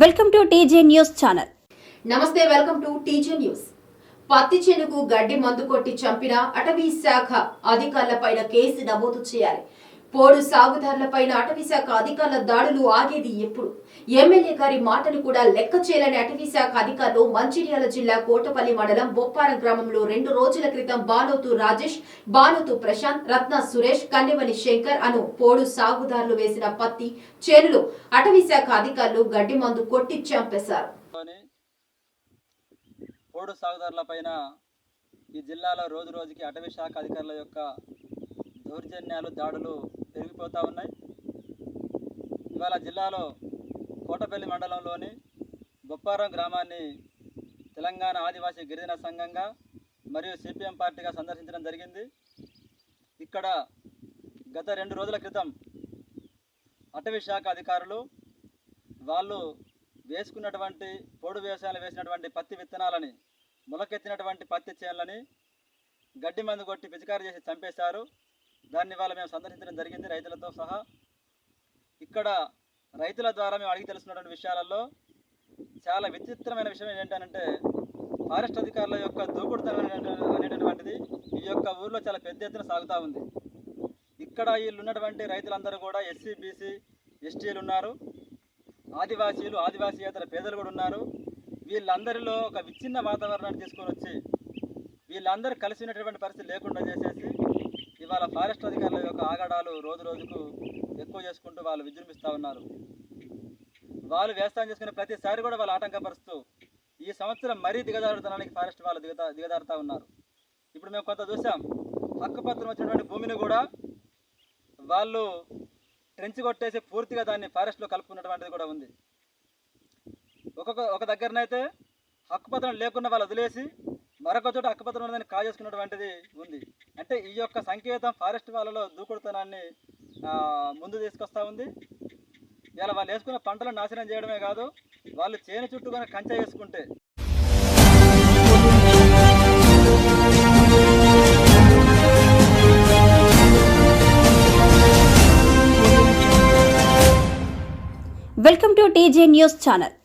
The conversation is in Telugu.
Welcome to TJ news channel. నమస్తే వెల్కమ్ టు టీజే న్యూస్. పత్తి చేనుకు గడ్డి మందు కొట్టి చంపిన అటవీ శాఖ అధికారులపైన కేసు నమోదు చేయాలి. పోడు సాగుదారులపైన అటవీశాఖ అధికారుల దాడులు ఆగేది ఎప్పుడు? ఎమ్మెల్యే గారి మాటను కూడా లెక్క చేయలేని అటవీశాఖ అధికారులు మంచిర్యాల జిల్లా కోటపల్లి మండలం బొప్పారం గ్రామంలో రెండు రోజుల క్రితం బాలోతు రాజేష్ బాలోతు ప్రశాంత్ రత్న సురేష్ కన్నెవని శంకర్ అను పోడు సాగుదారులు వేసిన పత్తి చేనులో అటవీశాఖ అధికారులు గడ్డి మందు కొట్టి చంపేశారు. పోడు సాగుదారులపైన ఈ జిల్లాలో రోజు రోజుకి అటవీ శాఖ అధికారుల యొక్క దౌర్జన్యాలు దాడులు పెరిగిపోతూ ఉన్నాయి. ఇవాళ జిల్లాలో కోటపల్లి మండలంలోని బొప్పారం గ్రామాన్ని తెలంగాణ ఆదివాసీ గిరిజన సంఘంగా మరియు సిపిఎం పార్టీగా సందర్శించడం జరిగింది. ఇక్కడ గత రెండు రోజుల క్రితం అటవీ శాఖ అధికారులు వాళ్ళు వేసుకున్నటువంటి పొడు వ్యవసాయాలు వేసినటువంటి పత్తి విత్తనాలని మొలకెత్తినటువంటి పత్తి చేనులని గడ్డి మందు కొట్టి పిచికారి చేసి చంపేశారు. దాన్ని ఇవాళ మేము సందర్శించడం జరిగింది రైతులతో సహా. ఇక్కడ రైతుల ద్వారా మేము అడిగి తెలుసుకున్నటువంటి విషయాలలో చాలా విచిత్రమైన విషయం ఏంటంటే ఫారెస్ట్ అధికారుల యొక్క దూకుడుతనం అనేటటువంటిది ఈ యొక్క ఊర్లో చాలా పెద్ద ఎత్తున సాగుతూ ఉంది. ఇక్కడ వీళ్ళు ఉన్నటువంటి రైతులందరూ కూడా ఎస్సీ బీసీ ఎస్టీలు ఉన్నారు. ఆదివాసీలు ఆదివాసీయేతర పేదలు కూడా ఉన్నారు. వీళ్ళందరిలో ఒక విచ్ఛిన్న వాతావరణాన్ని తీసుకొని వచ్చి వీళ్ళందరూ కలిసి ఉన్నటువంటి పరిస్థితి లేకుండా చేసేసి ఇవాళ ఫారెస్ట్ అధికారుల యొక్క ఆగడాలు రోజు రోజుకు ఎక్కువ చేసుకుంటూ వాళ్ళు విజృంభిస్తూ ఉన్నారు. వాళ్ళు వ్యవసాయం చేసుకునే ప్రతిసారి కూడా వాళ్ళు ఆటంకపరుస్తూ ఈ సంవత్సరం మరీ దిగజారుతనానికి ఫారెస్ట్ వాళ్ళు దిగదా దిగజారుతూ ఉన్నారు. ఇప్పుడు మేము కొంత చూసాం. హక్కుపత్రం వచ్చినటువంటి భూమిని కూడా వాళ్ళు ట్రెంచ్ కొట్టేసి పూర్తిగా దాన్ని ఫారెస్ట్లో కలుపుకున్నటువంటిది కూడా ఉంది. ఒక్కొక్క ఒక దగ్గరనైతే హక్కుపత్రం లేకుండా వాళ్ళు వదిలేసి మరొక చోట అక్కపత్రం ఉన్నదని కాజేసుకున్నటువంటిది ఉంది. అంటే ఈ యొక్క సంకేతం ఫారెస్ట్ వాళ్ళలో దూకుడుతనాన్ని ముందు తీసుకొస్తా ఉంది. ఇలా వాళ్ళు వేసుకున్న పంటలను నాశనం చేయడమే కాదు వాళ్ళు చేను చుట్టూ కనుక కంచె వేసుకుంటే. Welcome to TJ news channel